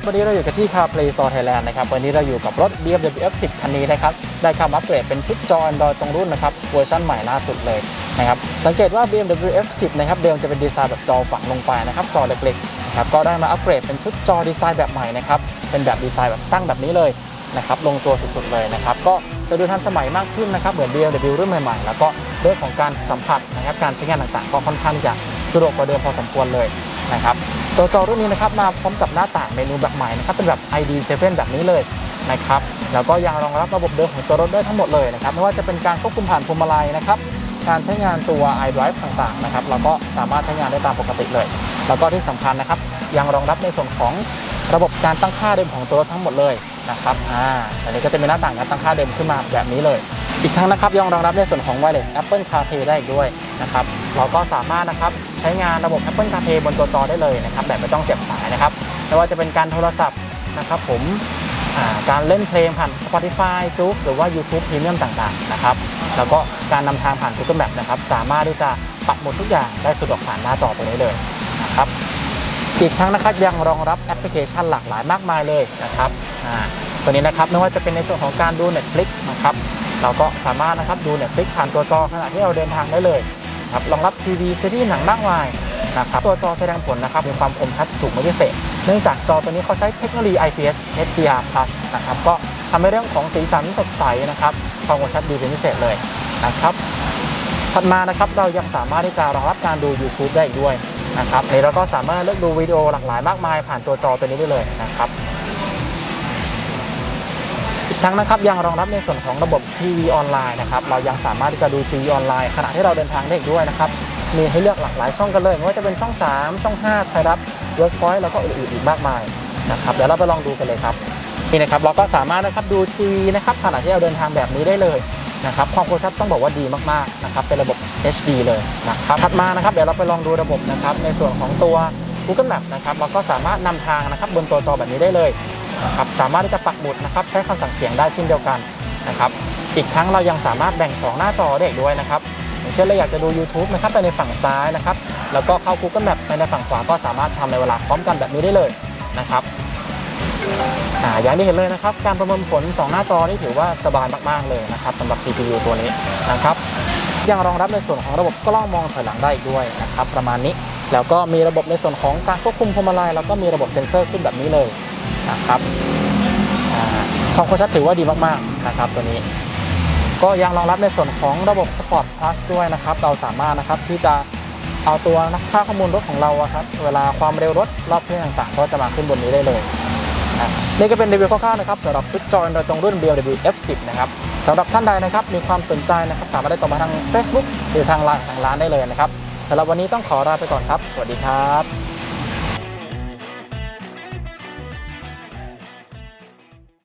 ับวันนี้เราอยู่กันที่ CarPlay Store Thailand นะครับ วันนี้เราอยู่กับรถ BMW F10 คันนี้นะครับ ได้คำอัปเกรดเป็นชุดจอ Android ตรงรุ่นนะครับ เวอร์ชันใหม่ล่าสุดเลยนะครับ สังเกตว่า BMW F10 นะครับ เดิมจะเป็นดีไซน์แบบจอฝังลงไปนะครับ จอเล็กๆนะครับ ก็ได้มาอัปเกรดเป็นชุดจอดีไซน์แบบใหม่นะครับ เป็นแบบดีไซน์แบบตั้งแบบนี้เลยนะครับ ลงตัวสุดๆเลยนะครับ ก็จะดูทันสมัยมากขึ้นนะครับ เหมือน BMW รุ่นใหม่ๆ แล้วก็เรื่องของการสัมผัสนะครับ การใช้งานต่างๆ ก็ค่อนข้างจะสะดวกกว่าเดิมพอสมควรเลยนะครับ ตัวจอรุ่นนี้นะครับมาพร้อมกับหน้าต่างเมนูแบบใหม่นะครับเป็นแบบ ID7 แบบนี้เลยนะครับแล้วก็ยังรองรับระบบเดิมของตัวรถได้ทั้งหมดเลยนะครับไม่ว่าจะเป็นการควบคุมผ่านพวงมาลัยนะครับการใช้งานตัว iDrive ต่างๆนะครับเราก็สามารถใช้งานได้ตามปกติเลย แล้วก็ที่สำคัญนะครับยังรองรับในส่วนของระบบการตั้งค่าเดิมของตัวรถทั้งหมดเลยนะครับอ่าอันนี้ก็จะมีหน้าต่างการตั้งค่าเดิมขึ้นมาแบบนี้เลย อีกทั้งนะครับยังรองรับในส่วนของ Wireless Apple CarPlay ได้อีกด้วยนะครับ เราก็สามารถนะครับใช้งานระบบ Apple CarPlay บนตัวจอได้เลยนะครับแบบไม่ต้องเสียบสายนะครับไม่ว่าจะเป็นการโทรศัพท์นะครับผมการเล่นเพลงผ่าน Spotify j o o x หรือว่า YouTube Premium ต่างๆนะครับแล้วก็การนำทางผ่าน Google Map นะครับสามารถที่จะปักหมุดทุกอย่างได้สะดวกผ่านหน้าจอตัวนี้เลยนะครับอีกทั้งนะครับยังรองรับแอปพลิเคชันหลากหลายมากมายเลยนะครับตัวนี้นะครับไม่ว่าจะเป็นในส่วนของการดู Netflix นะครับเราก็สามารถนะครับดู Netflix ผ่านตัวจอขณะที่เราเดินทางได้เลย ครับรองรับทีวีซีรีส์หนังมากมายนะครับตัวจอแสดงผลนะครับมีความคมชัดสูงเป็นพิเศษ เนื่องจากจอตัวนี้เขาใช้เทคโนโลยี IPS HDR+ นะครับก็ทำให้เรื่องของสีสันสดใสนะครับความคมชัดดีเป็นพิเศษเลยนะครับถัดมานะครับเรายังสามารถที่จะรองรับการดู YouTube ได้อีกด้วยนะครับอันนี้เราก็สามารถเลือกดูวิดีโอหลากหลายมากมายผ่านตัวจอตัวนี้ได้เลยนะครับ ทั้งนะครับยังรองรับในส่วนของระบบทีวีออนไลน์นะครับเรายังสามารถที่จะดูทีวีออนไลน์ขณะที่เราเดินทางได้อีกด้วยนะครับมีให้เลือกหลากหลายช่องกันเลยไม่ว่าจะเป็นช่อง 3 ช่อง 5 ไทยรัฐเวิร์กพอยต์แล้วก็อื่นๆอีกมากมายนะครับเดี๋ยวเราไปลองดูกันเลยครับนี่นะครับเราก็สามารถนะครับดูทีวีนะครับขณะที่เราเดินทางแบบนี้ได้เลยนะครับความคมชัดต้องบอกว่าดีมากๆนะครับเป็นระบบ HD เลยนะครับถัดมานะครับเดี๋ยวเราไปลองดูระบบนะครับในส่วนของตัว Google Map นะครับเราก็สามารถนำทางนะครับบนตัวจอแบบนี้ได้เลย ครับสามารถที่จะปักหมุดนะครับใช้คำสั่งเสียงได้เช่นเดียวกันนะครับอีกทั้งเรายังสามารถแบ่ง 2 หน้าจอได้อีกด้วยนะครับอย่างเช่นเราอยากจะดู YouTube นะครับไปในฝั่งซ้ายนะครับแล้วก็เข้า Google Map ไปในฝั่งขวาก็สามารถทำในเวลาพร้อมกันแบบนี้ได้เลยนะครับอย่างที่เห็นเลยนะครับ การประมวลผล 2 หน้าจอนี่ถือว่าสบายมากๆเลยนะครับสำหรับ CPU ตัวนี้นะครับยังรองรับในส่วนของระบบกล้องมองถอยหลังได้อีกด้วยนะครับประมาณนี้แล้วก็มีระบบในส่วนของการควบคุมพวงมาลัยแล้วก็มีระบบเซ็นเซอร์ขึ้นแบบนี้เลย นะครับอ่าความคมชัดถือว่าดีมากๆนะครับตัวนี้ ก็ยังรองรับในส่วนของระบบ Sport Plus ด้วยนะครับ เราสามารถนะครับที่จะเอาตัวนักค่าข้อมูลรถของเราครับ เวลาความเร็วรถรอบเครื่องต่างๆ ก็จะมาขึ้นบนนี้ได้เลยนี่ก็เป็นรีวิวคร่าวๆนะครับสำหรับชุดจอ Android ตรงรุ่น BMW F10 นะครับสำหรับท่านใดนะครับมีความสนใจนะครับสามารถได้ตรงมาทาง Facebook หรือทางไลน์ทางร้านได้เลยนะครับสำหรับวันนี้ต้องขอลาไปก่อนครับ สวัสดีครับ